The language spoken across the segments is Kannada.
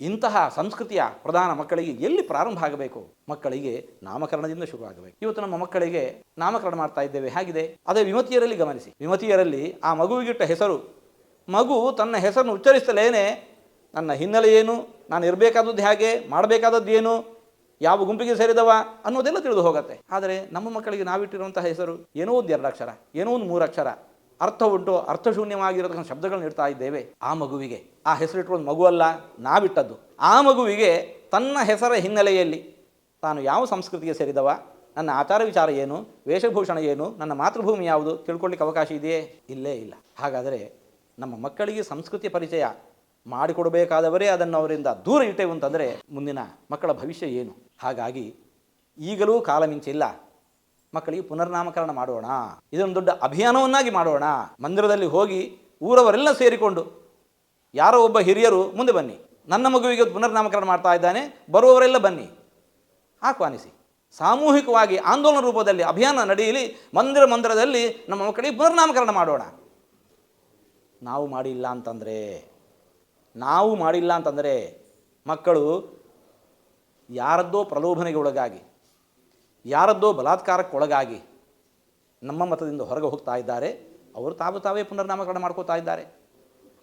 ಇಂತಹ ಸಂಸ್ಕೃತಿಯ ಪ್ರಧಾನ ಮಕ್ಕಳಿಗೆ ಎಲ್ಲಿ ಪ್ರಾರಂಭ ಆಗಬೇಕು? ಮಕ್ಕಳಿಗೆ ನಾಮಕರಣದಿಂದ ಶುರುವಾಗಬೇಕು ಇವತ್ತು ನಮ್ಮ ಮಕ್ಕಳಿಗೆ ನಾಮಕರಣ ಮಾಡ್ತಾ ಇದ್ದೇವೆ. ಹೇಗಿದೆ? ಅದೇ ವಿಮತಿಯರಲ್ಲಿ ಗಮನಿಸಿ. ವಿಮತಿಯರಲ್ಲಿ ಆ ಮಗುವಿಗಿಟ್ಟ ಹೆಸರು. ಮಗು ತನ್ನ ಹೆಸರನ್ನು ಉಚ್ಚರಿಸಲೇನೆ. ನನ್ನ ಹಿನ್ನೆಲೆ ಏನು? ನಾನು ಇರಬೇಕಾದದ್ದು ಹೇಗೆ? ಮಾಡಬೇಕಾದದ್ದು ಏನು? ಯಾವ ಗುಂಪಿಗೆ ಸೇರಿದವ? ಅನ್ನೋದೆಲ್ಲ ತಿಳಿದು ಹೋಗುತ್ತೆ. ಆದರೆ ನಮ್ಮ ಮಕ್ಕಳಿಗೆ ನಾವಿಟ್ಟಿರುವಂತಹ ಹೆಸರು ಏನೋ ಒಂದು ಎರಡು ಅಕ್ಷರ ಏನೋ ಒಂದು ಮೂರು ಅಕ್ಷರ ಅರ್ಥ ಉಂಟು, ಅರ್ಥಶೂನ್ಯವಾಗಿರತಕ್ಕಂಥ ಶಬ್ದಗಳನ್ನ ಇಡ್ತಾ ಇದ್ದೇವೆ. ಆ ಮಗುವಿಗೆ, ಆ ಹೆಸರಿಟ್ಕೊಂಡು ಮಗು ಅಲ್ಲ, ನಾವಿಟ್ಟದ್ದು. ಆ ಮಗುವಿಗೆ ತನ್ನ ಹೆಸರ ಹಿನ್ನೆಲೆಯಲ್ಲಿ ತಾನು ಯಾವ ಸಂಸ್ಕೃತಿಗೆ ಸೇರಿದವ? ನನ್ನ ಆಚಾರ ವಿಚಾರ ಏನು? ವೇಷಭೂಷಣ ಏನು? ನನ್ನ ಮಾತೃಭೂಮಿ ಯಾವುದು? ತಿಳ್ಕೊಳ್ಳಿಕ್ಕೆ ಅವಕಾಶ ಇದೆಯೇ? ಇಲ್ಲೇ ಇಲ್ಲ. ಹಾಗಾದರೆ ನಮ್ಮ ಮಕ್ಕಳಿಗೆ ಸಂಸ್ಕೃತಿ ಪರಿಚಯ ಮಾಡಿಕೊಡಬೇಕಾದವರೇ ಅದನ್ನು ಅವರಿಂದ ದೂರ ಇಟ್ಟೆವು ಅಂತಂದರೆ ಮುಂದಿನ ಮಕ್ಕಳ ಭವಿಷ್ಯ ಏನು? ಹಾಗಾಗಿ ಈಗಲೂ ಕಾಲ ಮಿಂಚಿಲ್ಲ. ಮಕ್ಕಳಿಗೆ ಪುನರ್ನಾಮಕರಣ ಮಾಡೋಣ. ಇದೊಂದು ದೊಡ್ಡ ಅಭಿಯಾನವನ್ನಾಗಿ ಮಾಡೋಣ. ಮಂದಿರದಲ್ಲಿ ಹೋಗಿ ಊರವರೆಲ್ಲ ಸೇರಿಕೊಂಡು ಯಾರೋ ಒಬ್ಬ ಹಿರಿಯರು ಮುಂದೆ ಬನ್ನಿ. ನನ್ನ ಮಗುವಿಗೆ ಪುನರ್ನಾಮಕರಣ ಮಾಡ್ತಾ ಇದ್ದಾನೆ. ಬರುವವರೆಲ್ಲ ಬನ್ನಿ. ಆಹ್ವಾನಿಸಿ. ಸಾಮೂಹಿಕವಾಗಿ ಆಂದೋಲನ ರೂಪದಲ್ಲಿ ಅಭಿಯಾನ ನಡೆಯಲಿ. ಮಂದಿರ ಮಂದಿರದಲ್ಲಿ ನಮ್ಮ ಮಕ್ಕಳಿಗೆ ಪುನರ್ನಾಮಕರಣ ಮಾಡೋಣ. ನಾವು ಮಾಡಿಲ್ಲ ಅಂತಂದರೆ, ನಾವು ಮಾಡಿಲ್ಲ ಅಂತಂದರೆ ಮಕ್ಕಳು ಯಾರದ್ದೋ ಪ್ರಲೋಭನೆಗೆ ಒಳಗಾಗಿ ಯಾರದ್ದೋ ಬಲಾತ್ಕಾರಕ್ಕೊಳಗಾಗಿ ನಮ್ಮ ಮತದಿಂದ ಹೊರಗೆ ಹೋಗ್ತಾ ಇದ್ದಾರೆ. ಅವರು ತಾವು ತಾವೇ ಪುನರ್ನಾಮಕರಣ ಮಾಡ್ಕೋತಾ ಇದ್ದಾರೆ.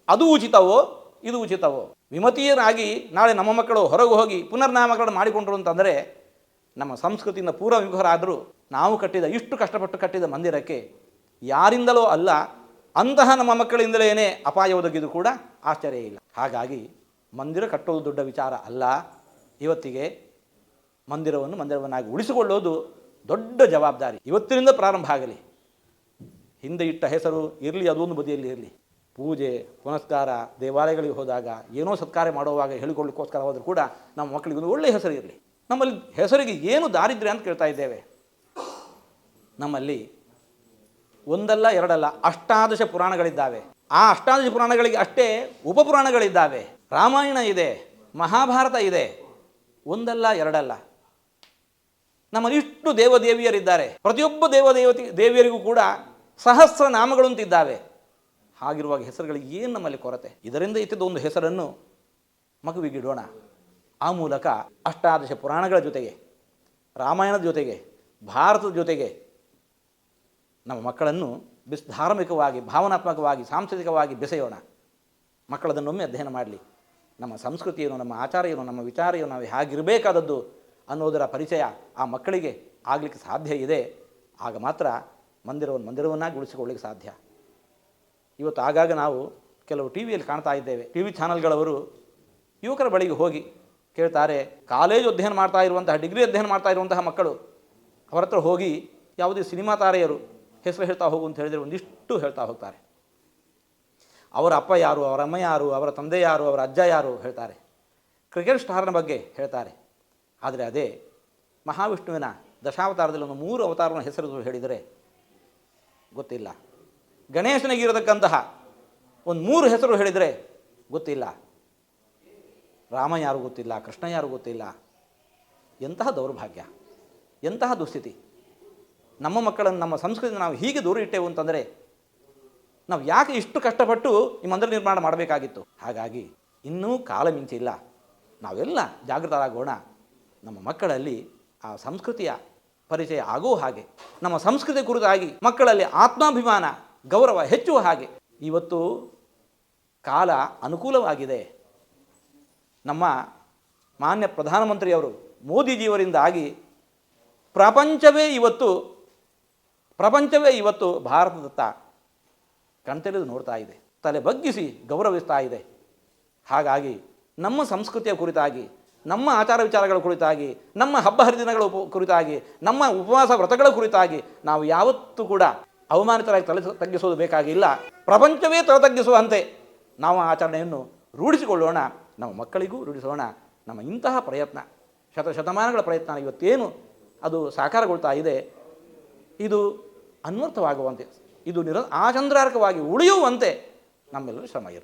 ಅದು ಉಚಿತವೋ, ಇದು ಉಚಿತವೋ? ವಿಮತೀಯರಾಗಿ ನಾಳೆ ನಮ್ಮ ಮಕ್ಕಳು ಹೊರಗೆ ಹೋಗಿ ಪುನರ್ನಾಮಕರಣ ಮಾಡಿಕೊಂಡರು ಅಂತಂದರೆ ನಮ್ಮ ಸಂಸ್ಕೃತಿಯಿಂದ ಪೂರ್ವ ವಿಮುಖರಾದರೂ ನಾವು ಕಟ್ಟಿದ, ಇಷ್ಟು ಕಷ್ಟಪಟ್ಟು ಕಟ್ಟಿದ ಮಂದಿರಕ್ಕೆ ಯಾರಿಂದಲೋ ಅಲ್ಲ, ಅಂತಹ ನಮ್ಮ ಮಕ್ಕಳಿಂದಲೇ ಅಪಾಯ ಒದಗಿದು ಕೂಡ ಆಶ್ಚರ್ಯ ಇಲ್ಲ. ಹಾಗಾಗಿ ಮಂದಿರ ಕಟ್ಟೋದು ದೊಡ್ಡ ವಿಚಾರ ಅಲ್ಲ. ಇವತ್ತಿಗೆ ಮಂದಿರವನ್ನು ಮಂದಿರವನ್ನಾಗಿ ಉಳಿಸಿಕೊಳ್ಳೋದು ದೊಡ್ಡ ಜವಾಬ್ದಾರಿ. ಇವತ್ತಿನಿಂದ ಪ್ರಾರಂಭ ಆಗಲಿ. ಹಿಂದೆ ಇಟ್ಟ ಹೆಸರು ಇರಲಿ, ಅದೊಂದು ಬದಿಯಲ್ಲಿ ಇರಲಿ. ಪೂಜೆ, ಪುನಸ್ಕಾರ, ದೇವಾಲಯಗಳಿಗೆ ಹೋದಾಗ ಏನೋ ಸತ್ಕಾರ ಮಾಡುವಾಗ ಹೇಳಿಕೊಳ್ಳಿಕ್ಕೋಸ್ಕರ ಹೋದರೂ ಕೂಡ ನಮ್ಮ ಮಕ್ಕಳಿಗೆ ಒಂದು ಒಳ್ಳೆಯ ಹೆಸರು ಇರಲಿ. ನಮ್ಮಲ್ಲಿ ಹೆಸರಿಗೆ ಏನು ದಾರಿದ್ರ್ಯ ಅಂತ ಕೇಳ್ತಾ ಇದ್ದೇವೆ. ನಮ್ಮಲ್ಲಿ ಒಂದಲ್ಲ ಎರಡಲ್ಲ ಅಷ್ಟಾದಶ ಪುರಾಣಗಳಿದ್ದಾವೆ. ಆ ಅಷ್ಟಾದಶ ಪುರಾಣಗಳಿಗೆ ಅಷ್ಟೇ ಉಪಪುರಾಣಗಳಿದ್ದಾವೆ. ರಾಮಾಯಣ ಇದೆ, ಮಹಾಭಾರತ ಇದೆ. ಒಂದಲ್ಲ ಎರಡಲ್ಲ. ನಮ್ಮಲ್ಲಿ ಇಷ್ಟು ದೇವದೇವಿಯರಿದ್ದಾರೆ. ಪ್ರತಿಯೊಬ್ಬ ದೇವದೇವತಿ, ದೇವಿಯರಿಗೂ ಕೂಡ ಸಹಸ್ರ ನಾಮಗಳು ಅಂತಿದ್ದಾವೆ ಹಾಗಿರುವಾಗ ಹೆಸರುಗಳಿಗೆ ಏನು ನಮ್ಮಲ್ಲಿ ಕೊರತೆ? ಇದರಿಂದ ಇತ್ತಿದ್ದ ಒಂದು ಹೆಸರನ್ನು ಮಗುವಿಗಿಡೋಣ. ಆ ಮೂಲಕ ಅಷ್ಟಾದಶ ಪುರಾಣಗಳ ಜೊತೆಗೆ, ರಾಮಾಯಣದ ಜೊತೆಗೆ, ಭಾರತದ ಜೊತೆಗೆ ನಮ್ಮ ಮಕ್ಕಳನ್ನು ಬಿಸ್, ಧಾರ್ಮಿಕವಾಗಿ, ಭಾವನಾತ್ಮಕವಾಗಿ, ಸಾಂಸ್ಕೃತಿಕವಾಗಿ ಬೆಸೆಯೋಣ. ಮಕ್ಕಳದನ್ನೊಮ್ಮೆ ಅಧ್ಯಯನ ಮಾಡಲಿ. ನಮ್ಮ ಸಂಸ್ಕೃತಿಯನ್ನು, ನಮ್ಮ ಆಚಾರ ಏನು ನಮ್ಮ ವಿಚಾರ ಏನು ನಾವು ಹೇಗಿರಬೇಕಾದದ್ದು ಅನ್ನೋದರ ಪರಿಚಯ ಆ ಮಕ್ಕಳಿಗೆ ಆಗಲಿಕ್ಕೆ ಸಾಧ್ಯ ಇದೆ. ಆಗ ಮಾತ್ರ ಮಂದಿರವನ್ನು ಮಂದಿರವನ್ನಾಗಿ ಉಳಿಸಿಕೊಳ್ಳಲಿಕ್ಕೆ ಸಾಧ್ಯ. ಇವತ್ತು ಆಗಾಗ ನಾವು ಕೆಲವು ಟಿ ವಿಯಲ್ಲಿ ಕಾಣ್ತಾ ಇದ್ದೇವೆ. ಟಿ ವಿ ಚಾನಲ್ಗಳವರು ಯುವಕರ ಬಳಿಗೆ ಹೋಗಿ ಕೇಳ್ತಾರೆ, ಕಾಲೇಜು ಅಧ್ಯಯನ ಮಾಡ್ತಾ ಇರುವಂತಹ, ಡಿಗ್ರಿ ಅಧ್ಯಯನ ಮಾಡ್ತಾ ಇರುವಂತಹ ಮಕ್ಕಳು, ಅವರ ಹತ್ರ ಹೋಗಿ ಯಾವುದೇ ಸಿನಿಮಾ ತಾರೆಯರು ಹೆಸರು ಹೇಳ್ತಾ ಹೋಗು ಅಂತ ಹೇಳಿದರೆ ಒಂದಿಷ್ಟು ಹೇಳ್ತಾ ಹೋಗ್ತಾರೆ. ಅವರ ಅಪ್ಪ ಯಾರು, ಅವರ ಅಮ್ಮ ಯಾರು, ಅವರ ತಂದೆ ಯಾರು, ಅವರ ಅಜ್ಜ ಯಾರು? ಹೇಳ್ತಾರೆ. ಕ್ರಿಕೆಟ್ ಸ್ಟಾರ್ನ ಬಗ್ಗೆ ಹೇಳ್ತಾರೆ. ಆದರೆ ಅದೇ ಮಹಾವಿಷ್ಣುವಿನ ದಶಾವತಾರದಲ್ಲಿ ಒಂದು ಮೂರು ಅವತಾರವನ್ನು ಹೆಸರು ಹೇಳಿದರೆ ಗೊತ್ತಿಲ್ಲ. ಗಣೇಶನಿಗಿರತಕ್ಕಂತಹ ಒಂದು ಮೂರು ಹೆಸರು ಹೇಳಿದರೆ ಗೊತ್ತಿಲ್ಲ. ರಾಮ ಯಾರು ಗೊತ್ತಿಲ್ಲ, ಕೃಷ್ಣ ಯಾರು ಗೊತ್ತಿಲ್ಲ. ಎಂತಹ ದೌರ್ಭಾಗ್ಯ, ಎಂತಹ ದುಸ್ಥಿತಿ. ನಮ್ಮ ಮಕ್ಕಳನ್ನು, ನಮ್ಮ ಸಂಸ್ಕೃತಿ ನಾವು ಹೀಗೆ ದೂರ ಇಟ್ಟೆವು ಅಂತಂದರೆ ನಾವು ಯಾಕೆ ಇಷ್ಟು ಕಷ್ಟಪಟ್ಟು ಈ ಮಂದಿರ ನಿರ್ಮಾಣ ಮಾಡಬೇಕಾಗಿತ್ತು? ಹಾಗಾಗಿ ಇನ್ನೂ ಕಾಲ ಮಿಂಚಿಲ್ಲ. ನಾವೆಲ್ಲ ಜಾಗೃತರಾಗೋಣ. ನಮ್ಮ ಮಕ್ಕಳಲ್ಲಿ ಆ ಸಂಸ್ಕೃತಿಯ ಪರಿಚಯ ಆಗೋ ಹಾಗೆ, ನಮ್ಮ ಸಂಸ್ಕೃತಿ ಕುರಿತಾಗಿ ಮಕ್ಕಳಲ್ಲಿ ಆತ್ಮಾಭಿಮಾನ, ಗೌರವ ಹೆಚ್ಚುವ ಹಾಗೆ, ಇವತ್ತು ಕಾಲ ಅನುಕೂಲವಾಗಿದೆ. ನಮ್ಮ ಮಾನ್ಯ ಪ್ರಧಾನಮಂತ್ರಿಯವರು ಮೋದಿಜಿಯವರಿಂದಾಗಿ ಪ್ರಪಂಚವೇ ಇವತ್ತು ಪ್ರಪಂಚವೇ ಇವತ್ತು ಭಾರತದತ್ತ ಕಣ್ತೆರೆದು ನೋಡ್ತಾ ಇದೆ, ತಲೆ ಬಗ್ಗಿಸಿ ಗೌರವಿಸ್ತಾ ಇದೆ. ಹಾಗಾಗಿ ನಮ್ಮ ಸಂಸ್ಕೃತಿಯ ಕುರಿತಾಗಿ ನಮ್ಮ ಆಚಾರ ವಿಚಾರಗಳ ಕುರಿತಾಗಿ, ನಮ್ಮ ಹಬ್ಬ ಹರಿದಿನಗಳ ಕುರಿತಾಗಿ, ನಮ್ಮ ಉಪವಾಸ ವ್ರತಗಳ ಕುರಿತಾಗಿ ನಾವು ಯಾವತ್ತೂ ಕೂಡ ಅವಮಾನಿತರಾಗಿ ತಲೆ ತಗ್ಗಿಸೋದು ಬೇಕಾಗಿಲ್ಲ. ಪ್ರಪಂಚವೇ ತಲೆ ತಗ್ಗಿಸುವಂತೆ ನಾವು ಆಚರಣೆಯನ್ನು ರೂಢಿಸಿಕೊಳ್ಳೋಣ. ನಮ್ಮ ಮಕ್ಕಳಿಗೂ ರೂಢಿಸೋಣ. ನಮ್ಮ ಇಂತಹ ಪ್ರಯತ್ನ, ಶತ ಶತಮಾನಗಳ ಪ್ರಯತ್ನ ಇವತ್ತೇನು ಅದು ಸಾಕಾರಗೊಳ್ತಾ ಇದೆ. ಇದು ಅನ್ವರ್ಥವಾಗುವಂತೆ, ಇದು ನಿರ ಆಚಂದ್ರಾರ್ಕವಾಗಿ ಉಳಿಯುವಂತೆ ನಮ್ಮೆಲ್ಲರೂ ಶ್ರಮ ಇರಲಿ.